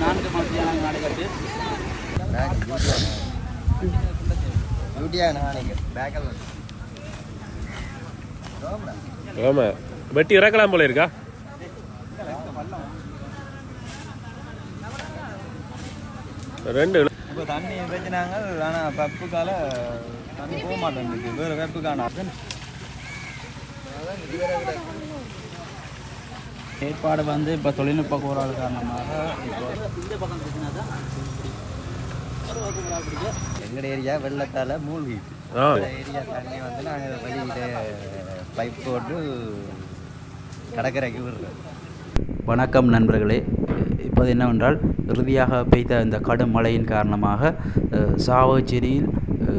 நான்கு மத்தியான ஆமா. வெட்டி இறக்கலாம் போல இருக்கா? ரெண்டு. இப்போ தண்ணி வச்சுனாங்க ஆனால் பப்புக்கால தண்ணி போக மாட்டேங்குது. வேறு வெப்புக்கான? ஏற்பாடு வந்து இப்போ தொழில்நுட்ப கோளாறு காரணமாக எங்கள் ஏரியா வெள்ளத்தால் மூழ்கி. ஆ. ஏரியா தண்ணி வந்து நாங்கள் வெளியில பைப் போட்டு கடற்கரைக்கு விடுறோம். வணக்கம் நண்பர்களே. இப்போது என்னவென்றால் இறுதியாக பெய்த இந்த கடும் மழையின் காரணமாக அஹ்,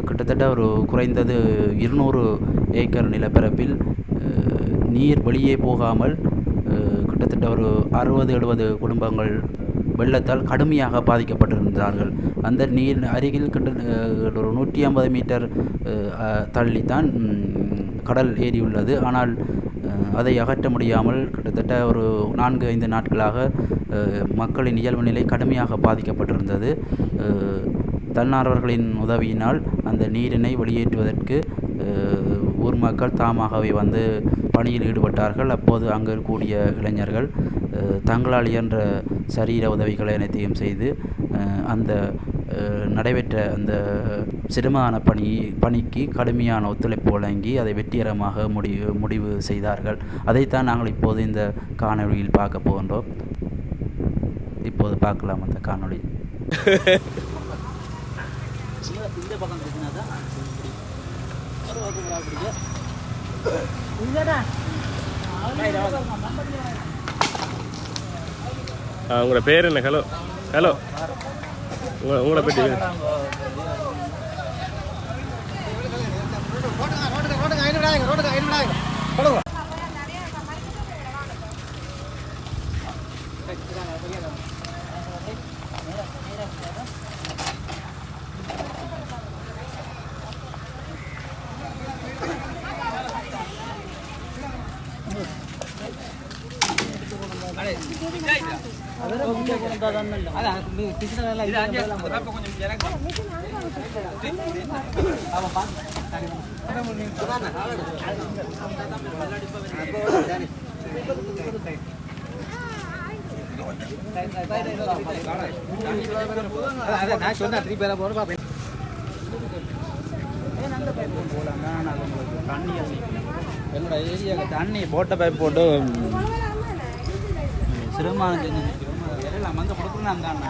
கிட்டத்தட்ட ஒரு குறைந்தது இருநூறு ஏக்கர் நிலப்பரப்பில் நீர் வெளியே போகாமல் கிட்டத்தட்ட ஒரு அறுபது எழுபது குடும்பங்கள் வெள்ளத்தால் கடுமையாக பாதிக்கப்பட்டிருந்தார்கள். அந்த நீர் அருகில் கிட்ட ஒரு நூற்றி ஐம்பது மீட்டர் தள்ளித்தான் கடல் ஏறி உள்ளது ஆனால் அதை அகற்ற முடியாமல் கிட்டத்தட்ட ஒரு நான்கு ஐந்து நாட்களாக மக்களின் இயல்பு நிலை கடுமையாக பாதிக்கப்பட்டிருந்தது. தன்னார்வர்களின் உதவியினால் அந்த நீரினை வெளியேற்றுவதற்கு ஊர் மக்கள் தாமாகவே வந்து பணியில் ஈடுபட்டார்கள். அப்போது அங்கு கூடிய இளைஞர்கள் தங்களால் இயன்ற சரீர உதவிகளை அனைத்தையும் செய்து அந்த நடைபெற்ற அந்த சிரமமான பணி பணிக்கு கடுமையான ஒத்துழைப்பு வழங்கி அதை வெற்றிகரமாக முடிவு முடிவு செய்தார்கள். அதைத்தான் நாங்கள் இப்போது இந்த காணொளியில் பார்க்க போகின்றோம். இப்போது பார்க்கலாம் அந்த காணொளி. இந்த பக்கம் ஆ, உங்களோட பேர் என்ன? ஹலோ. ஹலோ. உங்களை உங்களை பற்றி நான் சொன்னேன் திருப்பி பேர போகிற பார்ப்பேன் என்னோட ஏரியாவுக்கு தண்ணி போட்ட பைப் போட்டு சிரமமான செஞ்சு எல்லாம் வந்து கொடுக்கணும் தானே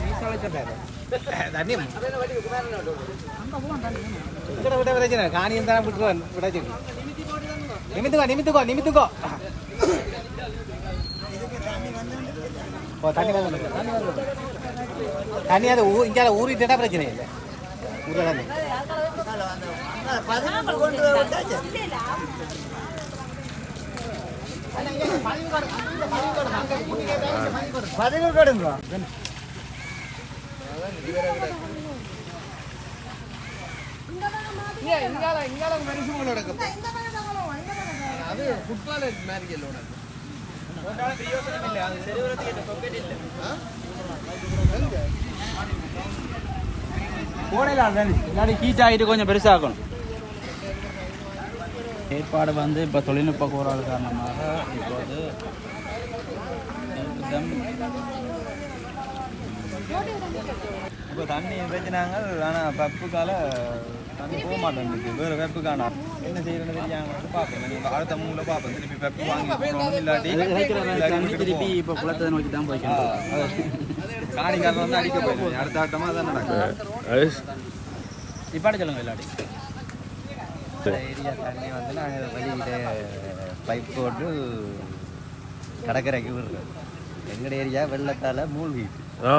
வீசால வீசால சொன்னாரு தண்ணி ఇక్కడ விட பிரச்சனை காணியம் தான் விட்டுருவான் விடாச்சு நிமித்துக்கோ நிமித்துக்கோ நிமித்துக்கோ ஓ தண்ணி வந்து தண்ணி வந்து தண்ணி அது ஊ இங்கே ஊறிட்டா பிரச்சனை இல்லை அது ஃபுட்பால் இல்லாட்டி ஹீட் ஆகிட்டு கொஞ்சம் பெருசாகணும். ஏற்பாடு வந்து இப்போ தொழில்நுட்ப கோளாறு காரணமாக இப்போது இப்போ தண்ணி பிரச்சனாங்க ஆனால் பப்புக்கால தண்ணி போக மாட்டேங்குது. வேறு வெப்பு காணா என்ன செய்யறதுன்னு தெரியாம பார்ப்பேன் நீங்கள் அடுத்த மூணில் பார்ப்பேன் திருப்பி வெப்பு வாங்கி போகணும் இல்லாட்டி திருப்பி இப்போ குளத்தை நோக்கி தான் போய்க்கணும் காணிக்காரன் வந்து அடிக்க போயிருந்தேன் அடுத்த ஆட்டமாக தான் நடக்கும் இப்பாடி சொல்லுங்க இல்லாட்டி ஏரியா தண்ணி வந்து நாங்கள் வெளியில பைப் போட்டு கடற்கரைக்கு விடுறது எங்கட ஏரியா வெள்ளத்தால் மூழ்கிட்டு. ஆ.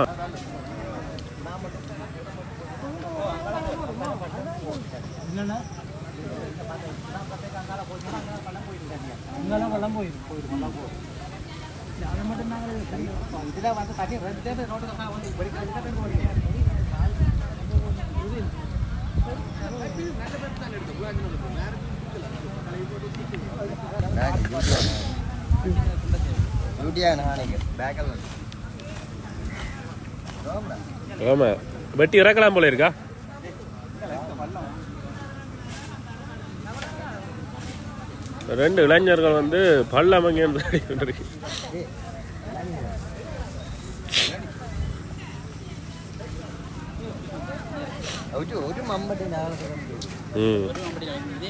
டியூட்டியாக நாளைக்கு பேக்கில் ரோம்டா ஆமாம் வெட்டி இறக்கலாம் போல இருக்கா? ரெண்டு இளைஞர்கள் வந்து பள்ளமங்க ஒரு ஒரு மம்பட்டி நாலு ம். இதே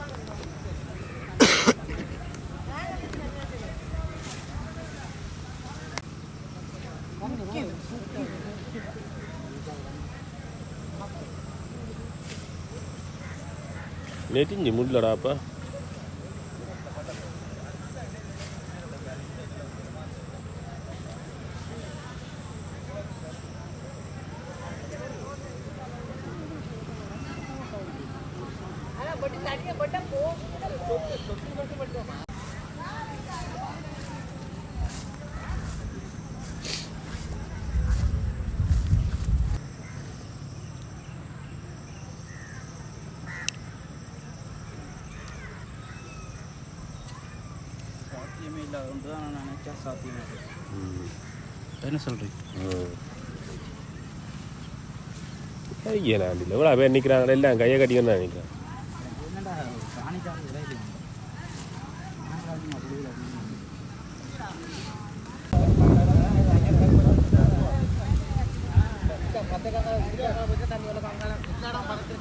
வர சாதம் வரும் போட்டு அடி கொண்டு கொண்டு போவோம் இப்படி ரெண்டு இல்லாத ஒன்று தான் நான் நினைச்சா சாத்தியமே இல்லை. ம் என்ன சொல்கிறீங்க ஐயா நான் இல்லை இவ்வளோ பேர் நிற்கிறாங்க எல்லாம் கையை கட்டிக்கணும் நிற்கிறேன் என்னடா இல்லை ஆ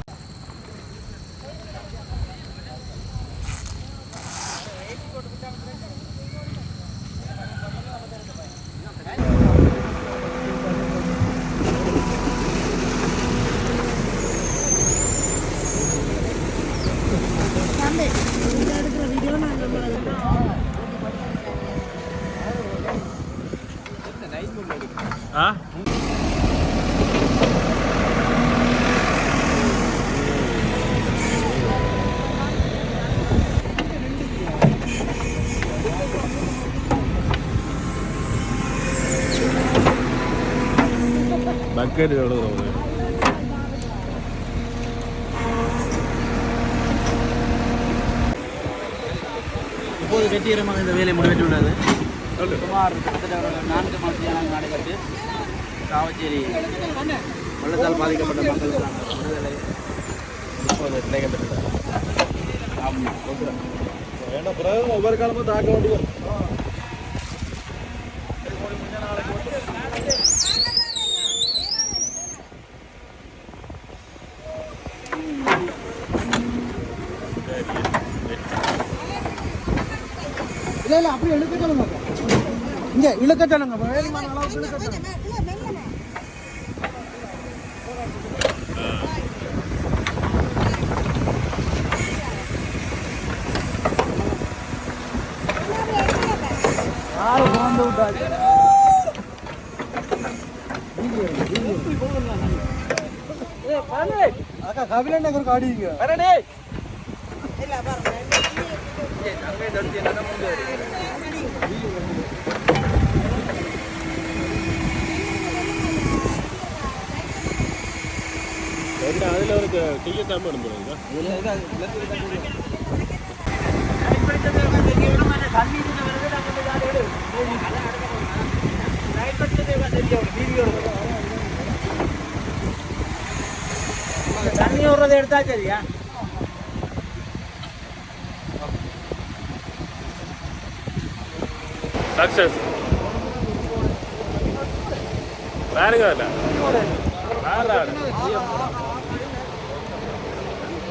பக்கெட் எவ்வளோ இப்போது வெற்றிகரமாக இந்த வேலை முடிவெற்றுள்ளது சுமார் நான்கு மாதத்தியான நடைபெற்று காவச்சேரி வெள்ளத்தால் பாதிக்கப்பட்ட மக்களுக்கான விடுதலை இப்போது கிடைக்கப்பட்டது ஆமாம் ஒவ்வொரு காலமும் தாக்க வேண்டி இல்லை இல்லை அப்படி இழுக்க சொல்லுங்க. இங்கே இழுக்க சொல்லுங்க. அளவுக்கு இழுக்க விட்டாச்சு அக்கா கபிலன் நகர் காடிங்க ரெண்டு அதில் ஒரு செய்யத்தாம இருந்துருங்க தண்ணி விடுறது எடுத்தா சரியா? சக்ஸஸ் பாருங்க அதில் வேற